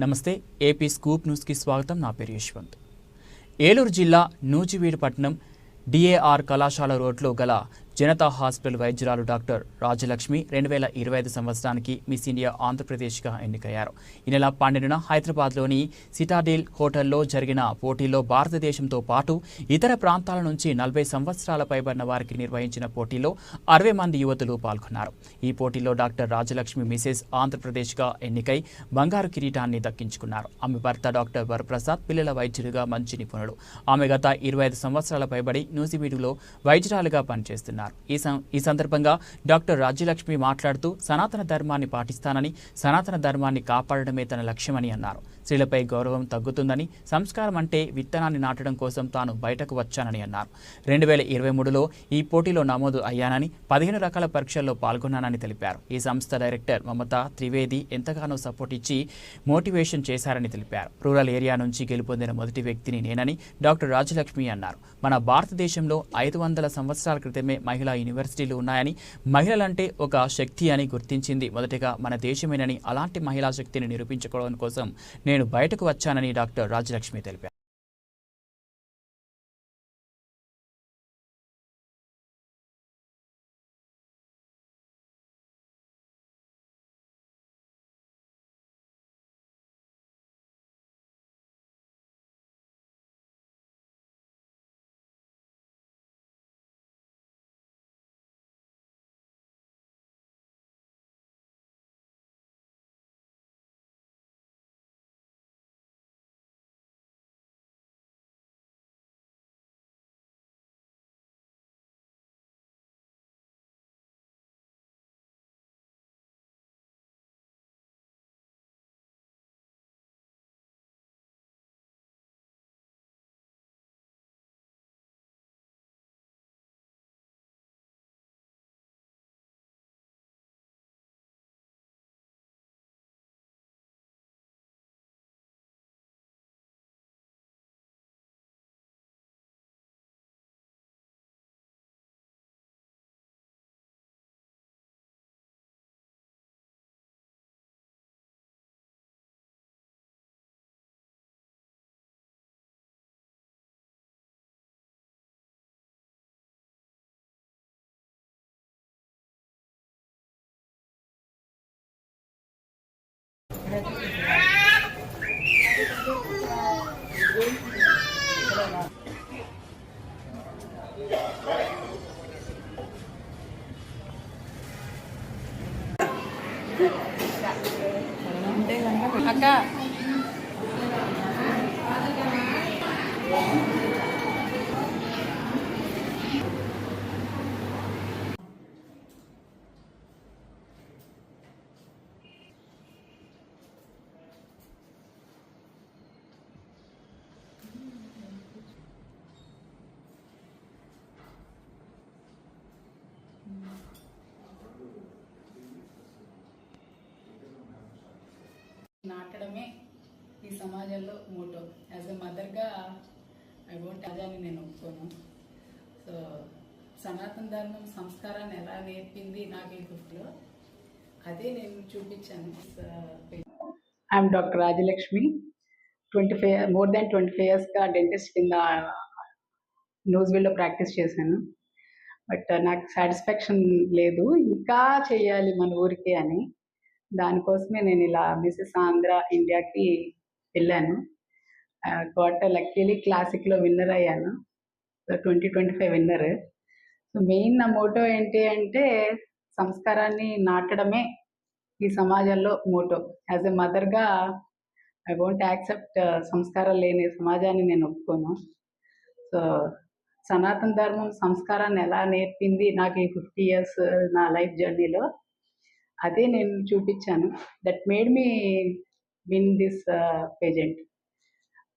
నమస్తే AP scoop న్యూస్కి స్వాగతం. నా పేరు యశ్వంత్. ఏలూరు జిల్లా నూజివీడు పట్టణం డిఏఆర్ కళాశాల రోడ్లో గల జనతా హాస్పిటల్ వైద్యురాలు డాక్టర్ రాజలక్ష్మి రెండు వేల ఇరవై ఐదు సంవత్సరానికి మిస్ ఇండియా ఆంధ్రప్రదేశ్గా ఎన్నికయ్యారు. ఈ నెల పన్నెండున హైదరాబాద్లోని సిటాడేల్ హోటల్లో జరిగిన పోటీలో భారతదేశంతో పాటు ఇతర ప్రాంతాల నుంచి నలభై సంవత్సరాల పైబడిన వారికి నిర్వహించిన పోటీలో అరవై మంది యువతులు పాల్గొన్నారు. ఈ పోటీలో డాక్టర్ రాజలక్ష్మి మిసెస్ ఆంధ్రప్రదేశ్గా ఎన్నికై బంగారు కిరీటాన్ని దక్కించుకున్నారు. ఆమె భర్త డాక్టర్ వరప్రసాద్ పిల్లల వైద్యుడిగా మంచి నిపుణుడు. ఆమె గత ఇరవై ఐదు సంవత్సరాల పైబడి నూజివీడులో వైద్యురాలుగా పనిచేస్తున్నారు. ఈ ఈ సందర్భంగా డాక్టర్ రాజ్యలక్ష్మి మాట్లాడుతూ సనాతన ధర్మాన్ని పాటిస్తానని సనాతన ధర్మాన్ని కాపాడడమే తన లక్ష్యమని అన్నారు. స్త్రీలపై గౌరవం తగ్గుతుందని సంస్కారం అంటే విత్తనాన్ని నాటడం కోసం తాను బయటకు వచ్చానని అన్నారు. రెండు వేల ఇరవై మూడులో ఈ పోటీలో నమోదు అయ్యానని పదిహేను రకాల పరీక్షల్లో పాల్గొన్నానని తెలిపారు. ఈ సంస్థ డైరెక్టర్ మమత త్రివేది ఎంతగానో సపోర్ట్ ఇచ్చి మోటివేషన్ చేశారని తెలిపారు. రూరల్ ఏరియా నుంచి గెలుపొందిన మొదటి వ్యక్తిని నేనని డాక్టర్ రాజలక్ష్మి అన్నారు. మన భారతదేశంలో ఐదు వందల సంవత్సరాల క్రితమే మహిళా యూనివర్సిటీలు ఉన్నాయని మహిళలంటే ఒక శక్తి అని గుర్తించింది మొదటగా మన దేశమేనని అలాంటి మహిళా శక్తిని నిరూపించుకోవడం కోసం నేను నేను బయటకు వచ్చానని డాక్టర్ రాజలక్ష్మి తెలిపారు. అక్క నాటడమే ఈ సమాజంలో మోటో. యాజ్ ఎ మదర్గా ఐ వోంట్ అజాని నేను ఒప్పుకోను. సో సనాతన ధర్మం సంస్కారాన్ని ఎలా నేర్పింది నాకు ఈ బుక్లో అదే నేను చూపించాను. I'm doctor Rajalakshmi twenty five more than twenty five ఇయర్స్గా డెంటిస్ట్ కింద నోజ్విల్లో ప్రాక్టీస్ చేశాను. బట్ నాకు సాటిస్ఫాక్షన్ లేదు. ఇంకా చేయాలి మన ఊరికే అని. దానికోసమే నేను ఇలా మిసెస్ ఆంధ్ర ఇండియాకి వెళ్ళాను. గోట లక్కీలీ క్లాసిక్లో విన్నర్ అయ్యాను. Twenty twenty five winner so main నా మోటో ఏంటి అంటే సంస్కారాన్ని నాటడమే ఈ సమాజంలో మోటో యాజ్ ఎ మదర్గా ఐ వోంట్ యాక్సెప్ట్ సంస్కారం లేని సమాజాన్ని నేను ఒప్పుకోను. సో సనాతన ధర్మం సంస్కారాన్ని ఎలా నేర్పింది నాకు ఈ ఫిఫ్టీ ఇయర్స్ uh, నా లైఫ్ జర్నీలో అదే నేను చూపించాను. That made me win this pageant